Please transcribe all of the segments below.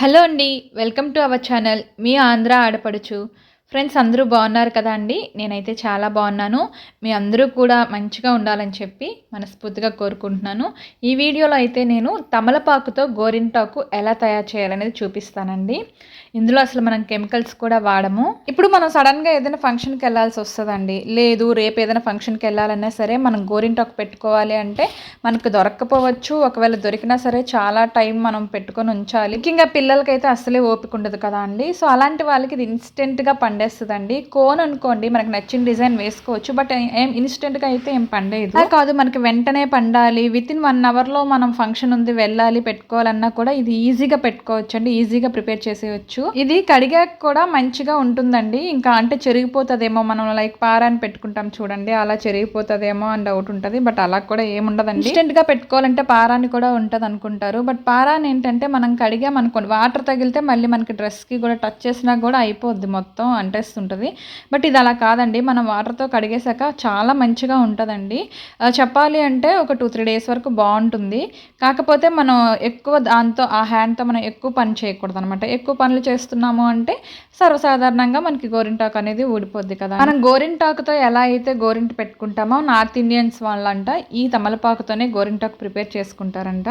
Hello అండి welcome to our channel. మీ ఆంధ్ర ఆడపడుచు. ఫ్రెండ్స్ అందరూ బాగున్నారు కదా అండి? నేనైతే చాలా బాగున్నాను. మీ అందరూ కూడా మంచిగా ఉండాలని చెప్పి మనస్ఫూర్తిగా కోరుకుంటున్నాను. ఈ వీడియోలో అయితే నేను తమలపాకుతో గోరింటాకు ఎలా తయారు చేయాలనేది చూపిస్తానండి. ఇందులో అసలు మనం కెమికల్స్ కూడా వాడము. ఇప్పుడు మనం సడన్గా ఏదైనా ఫంక్షన్కి వెళ్ళాల్సి వస్తుందండి. లేదు రేపు ఏదైనా ఫంక్షన్కి వెళ్ళాలన్నా సరే మనం గోరింటాకు పెట్టుకోవాలి అంటే మనకు దొరక్కపోవచ్చు. ఒకవేళ దొరికినా సరే చాలా టైం మనం పెట్టుకొని ఉంచాలి. ముఖ్యంగా పిల్లలకైతే అసలే ఓపిక ఉండదు కదా అండి? సో అలాంటి వాళ్ళకి ఇది ఇన్స్టెంట్గా పండేస్తుందండి. కోన్ అనుకోండి మనకు నచ్చిన డిజైన్ వేసుకోవచ్చు బట్ ఏం ఇన్స్టెంట్గా అయితే ఏం పండేది. కాదు మనకి వెంటనే పండాలి విత్ ఇన్ వన్ అవర్లో మనం ఫంక్షన్ ఉంది వెళ్ళాలి పెట్టుకోవాలన్నా కూడా ఇది ఈజీగా పెట్టుకోవచ్చు అండి ఈజీగా ప్రిపేర్ చేసేయచ్చు. ఇది కడిగాక కూడా మంచిగా ఉంటుందండి. ఇంకా అంటే చెరిగిపోతుందేమో మనం లైక్ పారాన్ని పెట్టుకుంటాం చూడండి అలా చెరిగిపోతుందేమో అని డౌట్ ఉంటుంది బట్ అలా కూడా ఏముండదండి ఇన్స్టెంట్గా పెట్టుకోవాలంటే పారాన్ని కూడా ఉంటుంది అనుకుంటారు బట్ పారాని ఏంటంటే మనం కడిగాం అనుకోండి వాటర్ తగిలితే మళ్ళీ మనకి డ్రెస్కి కూడా టచ్ చేసినా కూడా అయిపోద్ది మొత్తం అంటేస్తుంటుంది. బట్ ఇది అలా కాదండి. మనం వాటర్తో కడిగేశాక చాలా మంచిగా ఉంటుందండి. చెప్పాలి అంటే ఒక టూ త్రీ డేస్ వరకు బాగుంటుంది. కాకపోతే మనం ఎక్కువ దాంతో ఆ హ్యాండ్తో మనం ఎక్కువ పని చేయకూడదు అనమాట ఎక్కువ పనులు చేస్తున్నాము అంటే సర్వసాధారణంగా మనకి గోరింటాకు అనేది ఊడిపోద్ది కదా మనం గోరింటాకుతో ఎలా అయితే గోరింట పెట్టుకుంటామో నార్త్ ఇండియన్స్ వాళ్ళంట ఈ తమలపాకుతోనే గోరింటాకు ప్రిపేర్ చేసుకుంటారంట.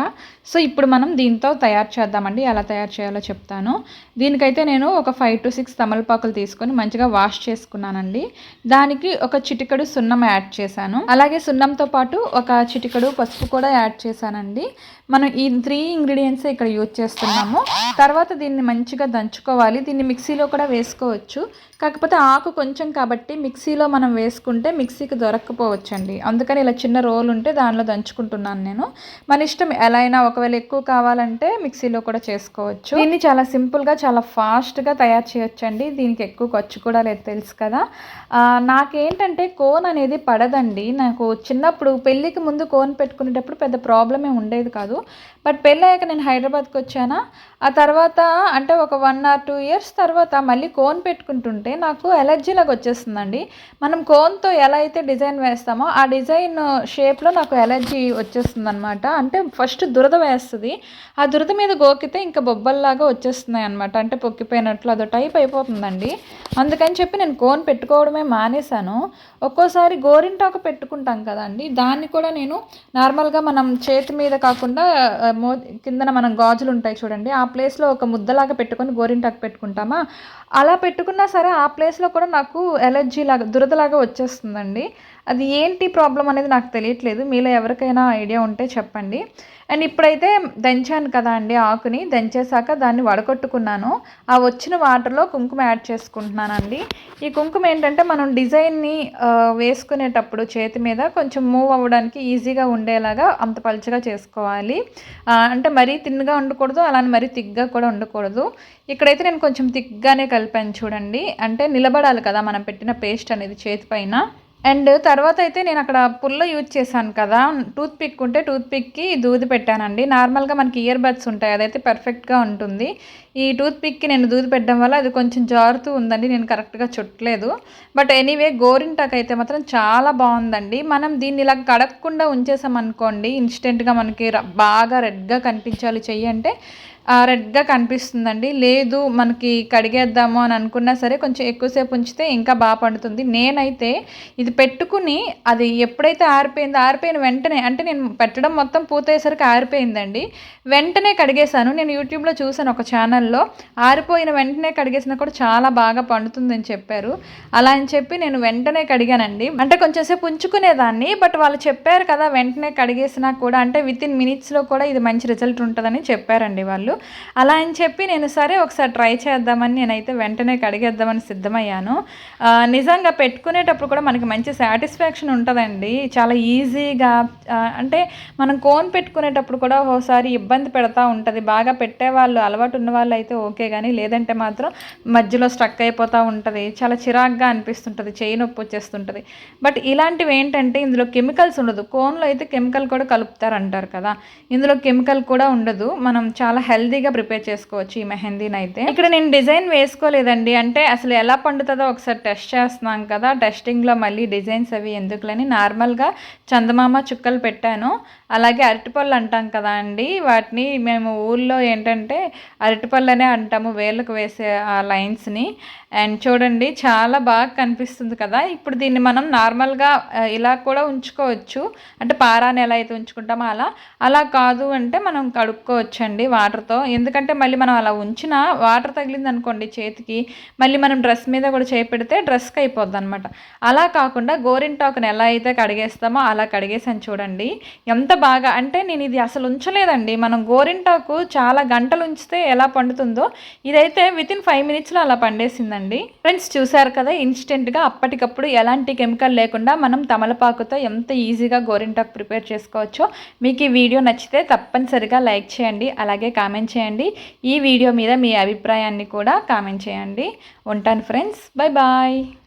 సో ఇప్పుడు మనం దీంతో తయారు చేద్దామండి. ఎలా తయారు చేయాలో చెప్తాను. దీనికైతే నేను ఒక ఫైవ్ టు సిక్స్ తమలపాకులు తీసుకొని మంచిగా వాష్ చేసుకున్నానండి. దానికి ఒక చిటికడు సున్నం యాడ్ చేశాను. అలాగే సున్నంతో పాటు ఒక చిటికడు పసుపు కూడా యాడ్ చేశానండి. మనం ఈ త్రీ ఇంగ్రీడియంట్స్ ఇక్కడ యూజ్ చేస్తున్నాము. తర్వాత దీన్ని మంచిగా దంచుకోవాలి. దీన్ని మిక్సీలో కూడా వేసుకోవచ్చు. కాకపోతే ఆకు కొంచెం కాబట్టి మిక్సీలో మనం వేసుకుంటే మిక్సీకి దొరక్కపోవచ్చండి. అందుకని ఇలా చిన్న రోల్ ఉంటే దానిలో దంచుకుంటున్నాను నేను. మన ఇష్టం ఎలా అయినా ఒకవేళ ఎక్కువ కావాలంటే మిక్సీలో కూడా చేసుకోవచ్చు. దీన్ని చాలా సింపుల్గా చాలా ఫాస్ట్గా తయారు చేయొచ్చండి. దీనికి ఎక్కువ ఖర్చు కూడా లేదు తెలుసు కదా. నాకేంటంటే కోన్ అనేది పడదండి. నాకు చిన్నప్పుడు పెళ్ళికి ముందు కోన్ పెట్టుకునేటప్పుడు పెద్ద ప్రాబ్లమే ఉండేది కాదు. బట్ పెళ్ళయ్యాక నేను హైదరాబాద్కి వచ్చానా ఆ తర్వాత అంటే ఒక వన్ ఆర్ టూ ఇయర్స్ తర్వాత మళ్ళీ కోన్ పెట్టుకుంటుంటే నాకు ఎలర్జీ లాగా వచ్చేస్తుందండి. మనం కోన్తో ఎలా అయితే డిజైన్ వేస్తామో ఆ డిజైన్ షేప్లో నాకు ఎలర్జీ వచ్చేస్తుంది అనమాట అంటే ఫస్ట్ దురద వేస్తుంది. ఆ దురద మీద గోకితే ఇంకా బొబ్బల్లాగా వచ్చేస్తున్నాయి అనమాట అంటే పొక్కిపోయినట్లు అదో టైప్ అయిపోతుందండి. అందుకని చెప్పి నేను కోన్ పెట్టుకోవడమే మానేశాను. ఒక్కోసారి గోరింటాకు పెట్టుకుంటాం కదండి దాన్ని కూడా నేను నార్మల్గా మనం చేతి మీద కాకుండా మో కిందన మనం గాజులు ఉంటాయి చూడండి ఆ ప్లేస్లో ఒక ముద్దలాగా పెట్టుకొని గోరింటాకు పెట్టుకుంటామా? అలా పెట్టుకున్నా సరే ఆ ప్లేస్లో కూడా నాకు ఎలర్జీ లాగా దురదలాగా వచ్చేస్తుందండి. అది ఏంటి ప్రాబ్లం అనేది నాకు తెలియట్లేదు. మీలో ఎవరికైనా ఐడియా ఉంటే చెప్పండి. అండ్ ఇప్పుడైతే దంచాను కదా అండి ఆకుని. దంచేశాక దాన్ని వడగొట్టుకున్నాను. ఆ వచ్చిన వాటర్లో కుంకుమ యాడ్ చేసుకుంటున్నానండి. ఈ కుంకుమ ఏంటంటే మనం డిజైన్ని వేసుకునేటప్పుడు చేతి మీద కొంచెం మూవ్ అవ్వడానికి ఈజీగా ఉండేలాగా అంత పలుచగా చేసుకోవాలి. అంటే మరీ తిన్నగా ఉండకూడదు అలానే మరీ తిగ్గా కూడా ఉండకూడదు. ఇక్కడైతే నేను కొంచెం తిగ్గానే కలిపాను చూడండి. అంటే నిలబడాలి కదా మనం పెట్టిన పేస్ట్ అనేది చేతి పైన. అండ్ తర్వాత అయితే నేను అక్కడ పుల్ల యూజ్ చేశాను కదా. టూత్ పిక్ ఉంటే టూత్ పిక్కి దూది పెట్టానండి. నార్మల్గా మనకి ఇయర్ బడ్స్ ఉంటాయి. అదైతే పర్ఫెక్ట్గా ఉంటుంది. ఈ టూత్ పిక్కి నేను దూది పెట్టడం వల్ల అది కొంచెం జారుతూ ఉందండి. నేను కరెక్ట్గా చుట్టలేదు. బట్ ఎనీవే గోరింటాక్ అయితే మాత్రం చాలా బాగుందండి. మనం దీన్ని ఇలా కడగకుండా ఉంచేసామనుకోండి ఇన్స్టెంట్గా మనకి బాగా రెడ్గా కనిపించాలి చెయ్యి అంటే రెడ్గా కనిపిస్తుందండి. లేదు మనకి కడిగేద్దాము అని అనుకున్నా సరే కొంచెం ఎక్కువసేపు ఉంచితే ఇంకా బాగా పండుతుంది. నేనైతే ఇది పెట్టుకుని అది ఎప్పుడైతే ఆరిపోయిందో ఆరిపోయిన వెంటనే అంటే నేను పెట్టడం మొత్తం పూర్తయ్యేసరికి ఆరిపోయిందండి. వెంటనే కడిగేశాను. నేను యూట్యూబ్లో చూసాను ఒక ఛానల్లో. ఆరిపోయిన వెంటనే కడిగేసినా కూడా చాలా బాగా పండుతుందని చెప్పారు. అలా అని చెప్పి నేను వెంటనే కడిగానండి. అంటే కొంచెంసేపు ఉంచుకునేదాన్ని బట్ వాళ్ళు చెప్పారు కదా వెంటనే కడిగేసినా కూడా అంటే విత్ ఇన్ మినిట్స్లో కూడా ఇది మంచి రిజల్ట్ ఉంటుందని చెప్పారండి వాళ్ళు. అలా అని చెప్పి నేను సరే ఒకసారి ట్రై చేద్దామని నేనైతే వెంటనే కడిగేద్దామని సిద్ధమయ్యాను. నిజంగా పెట్టుకునేటప్పుడు కూడా మనకి మంచి సాటిస్ఫాక్షన్ ఉంటుందండి. చాలా ఈజీగా అంటే మనం కోన్ పెట్టుకునేటప్పుడు కూడా ఒకసారి ఇబ్బంది పెడతా ఉంటుంది. బాగా పెట్టే వాళ్ళు అలవాటు ఉన్న వాళ్ళు అయితే ఓకే కానీ లేదంటే మాత్రం మధ్యలో స్ట్రక్ అయిపోతూ ఉంటుంది. చాలా చిరాగ్గా అనిపిస్తుంటుంది చేయి నొప్పి వచ్చేస్తుంటుంది. బట్ ఇలాంటివి ఏంటంటే ఇందులో కెమికల్స్ ఉండదు. కోన్లో అయితే కెమికల్ కూడా కలుపుతారంటారు కదా. ఇందులో కెమికల్ కూడా ఉండదు. మనం చాలా హెల్త్ హెల్దీగా ప్రిపేర్ చేసుకోవచ్చు ఈ మెహందీని అయితే ఇక్కడ నేను డిజైన్ వేసుకోలేదండి. అంటే అసలు ఎలా పండుతుందో ఒకసారి టెస్ట్ చేస్తున్నాం కదా. టెస్టింగ్లో మళ్ళీ డిజైన్స్ అవి ఎందుకులని నార్మల్గా చందమామ చుక్కలు పెట్టాను. అలాగే అరటిపళ్ళు అంటాం కదా అండి. వాటిని మేము ఊళ్ళో ఏంటంటే అరటిపళ్ళనే అంటాము వేళ్ళకు వేసే ఆ లైన్స్ని. అండ్ చూడండి చాలా బాగా కనిపిస్తుంది కదా. ఇప్పుడు దీన్ని మనం నార్మల్గా ఇలా కూడా ఉంచుకోవచ్చు. అంటే పారాని ఎలా అయితే ఉంచుకుంటామో అలా. అలా కాదు అంటే మనం కడుక్కోవచ్చు అండి వాటర్తో ఎందుకంటే మళ్ళీ మనం అలా ఉంచిన వాటర్ తగిలింది అనుకోండి చేతికి మళ్ళీ మనం డ్రెస్ మీద కూడా చేపెడితే డ్రెస్కి అయిపోద్ది అనమాట అలా కాకుండా గోరింటాకుని ఎలా అయితే కడిగేస్తామో అలా కడిగేసాను చూడండి. ఎంత బాగా అంటే నేను ఇది అసలు ఉంచలేదండి. మనం గోరింటాకు చాలా గంటలు ఉంచితే ఎలా పండుతుందో ఇదైతే విత్ ఇన్ ఫైవ్ మినిట్స్లో అలా పండేసిందండి. ఫ్రెండ్స్ చూసారు కదా ఇన్స్టెంట్గా అప్పటికప్పుడు ఎలాంటి కెమికల్ లేకుండా మనం తమలపాకుతో ఎంత ఈజీగా గోరింటాకు ప్రిపేర్ చేసుకోవచ్చో. మీకు ఈ వీడియో నచ్చితే తప్పనిసరిగా లైక్ చేయండి. అలాగే కామెంట్ కామెంట్ చేయండి. ఈ వీడియో మీద మీ అభిప్రాయాన్ని కూడా కామెంట్ చేయండి. ఉంటాను ఫ్రెండ్స్. Bye bye.